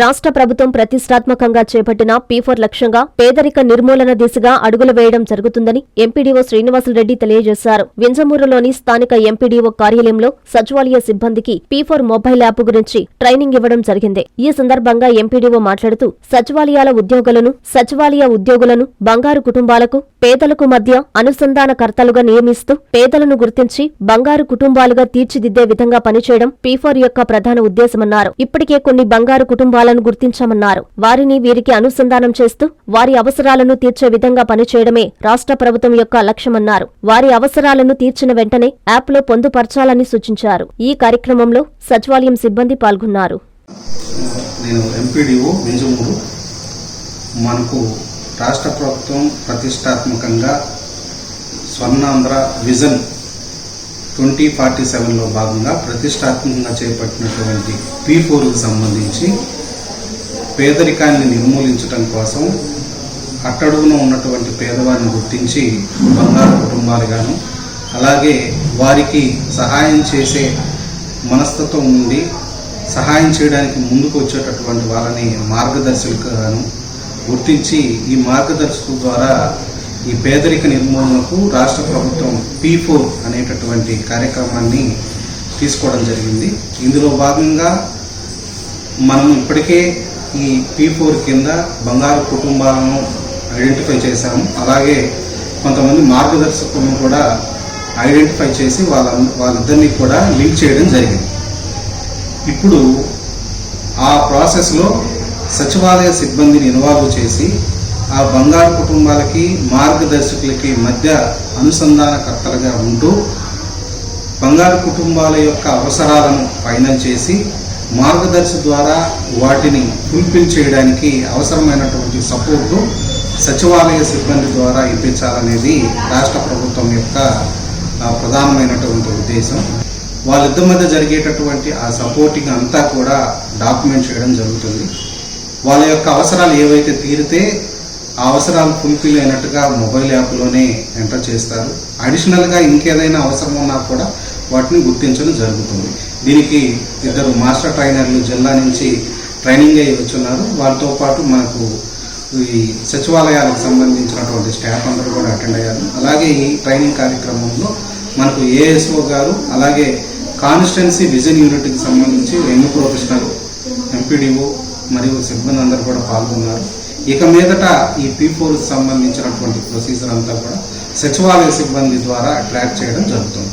రాష్ట్ర ప్రభుత్వం ప్రతిష్టాత్మకంగా చేపట్టిన పీఫోర్ లక్ష్యంగా పేదరిక నిర్మూలన దిశగా అడుగులు వేయడం జరుగుతుందని ఎంపీడీఓ శ్రీనివాసులరెడ్డి తెలియజేశారు. వింజమూరులోని స్థానిక ఎంపీడీఓ కార్యాలయంలో సచివాలయ సిబ్బందికి పీఫోర్ మొబైల్ యాప్ గురించి ట్రైనింగ్ ఇవ్వడం జరిగింది. ఈ సందర్భంగా ఎంపీడీఓ మాట్లాడుతూ సచివాలయాల ఉద్యోగులను సచివాలయ ఉద్యోగులను బంగారు కుటుంబాలకు పేదలకు మధ్య అనుసంధానకర్తలుగా నియమిస్తూ పేదలను గుర్తించి బంగారు కుటుంబాలుగా తీర్చిదిద్దే విధంగా పనిచేయడం పీఫోర్ యొక్క ప్రధాన ఉద్దేశమన్నారు. ఇప్పటికే కొన్ని బంగారు కుటుంబాలను గుర్తించామన్నారు. వారిని వీరికి అనుసంధానం చేస్తూ వారి అవసరాలను తీర్చే విధంగా పనిచేయడమే రాష్ట్ర ప్రభుత్వం యొక్క లక్ష్యమన్నారు. వారి అవసరాలను తీర్చిన వెంటనే యాప్లో పొందుపరచాలని సూచించారు. ఈ కార్యక్రమంలో సచివాలయం సిబ్బంది పాల్గొన్నారు. మనకు రాష్ట్ర ప్రభుత్వం ప్రతిష్టాత్మకంగా స్వర్ణాంధ్ర విజన్ ట్వంటీ ఫార్టీ సెవెన్లో భాగంగా ప్రతిష్టాత్మకంగా చేపట్టినటువంటి పీ ఫోర్కి సంబంధించి పేదరికాన్ని నిర్మూలించడం కోసం అట్టడుగున ఉన్నటువంటి పేదవారిని గుర్తించి బంగారు కుటుంబాలుగాను అలాగే వారికి సహాయం చేసే మనస్తత్వం ఉండి సహాయం చేయడానికి ముందుకు వచ్చేటటువంటి వాళ్ళని మార్గదర్శకులుగాను గుర్తించి ఈ మార్గదర్శకుల ద్వారా ఈ పేదరిక నిర్మూలనకు రాష్ట్ర ప్రభుత్వం పీ ఫోర్ అనేటటువంటి కార్యక్రమాన్ని తీసుకోవడం జరిగింది. ఇందులో భాగంగా మనం ఇప్పటికే ఈ పీ ఫోర్ కింద బంగారు కుటుంబాలను ఐడెంటిఫై చేశాము. అలాగే కొంతమంది మార్గదర్శకులను కూడా ఐడెంటిఫై చేసి వాళ్ళ వాళ్ళిద్దరినీ కూడా లింక్ చేయడం జరిగింది. ఇప్పుడు ఆ ప్రాసెస్లో సచివాలయ సిబ్బందిని ఇన్వాల్వ్ చేసి ఆ బంగారు కుటుంబాలకి మార్గదర్శకులకి మధ్య అనుసంధానకర్తలుగా ఉంటూ బంగారు కుటుంబాల యొక్క అవసరాలను ఫైనల్ చేసి మార్గదర్శి ద్వారా వాటిని ఫుల్ఫిల్ చేయడానికి అవసరమైనటువంటి సపోర్టు సచివాలయ సిబ్బంది ద్వారా ఇప్పించాలనేది రాష్ట్ర ప్రభుత్వం యొక్క ప్రధానమైనటువంటి ఉద్దేశం. వాళ్ళిద్దరి మధ్య జరిగేటటువంటి ఆ సపోర్టింగ్ అంతా కూడా డాక్యుమెంట్ చేయడం జరుగుతుంది. వాళ్ళ యొక్క అవసరాలు ఏవైతే తీరితే ఆ అవసరాలు ఫుల్ఫిల్ అయినట్టుగా మొబైల్ యాప్లోనే ఎంటర్ చేస్తారు. అడిషనల్గా ఇంకేదైనా అవసరం ఉన్నా కూడా వాటిని గుర్తించడం జరుగుతుంది. దీనికి ఇద్దరు మాస్టర్ ట్రైనర్లు జిల్లా నుంచి ట్రైనింగ్ అయ్యి వచ్చున్నారు. వాళ్ళతో పాటు మనకు ఈ సచివాలయాలకు సంబంధించినటువంటి స్టాఫ్ అందరూ కూడా అటెండ్ అయ్యారు. అలాగే ఈ ట్రైనింగ్ కార్యక్రమంలో మనకు ఏఎస్ఓ గారు అలాగే కాన్స్టిట్యున్సీ విజన్ యూనిట్కి సంబంధించి యంగ్ ప్రొఫెషనల్ ఎంపీడీఓ మరియు సిబ్బంది అందరూ కూడా పాల్గొన్నారు. ఇక మీదట ఈ పీ ఫోర్కి సంబంధించినటువంటి ప్రొసీజర్ అంతా కూడా సచివాలయ సిబ్బంది ద్వారా ట్రాక్ చేయడం జరుగుతుంది.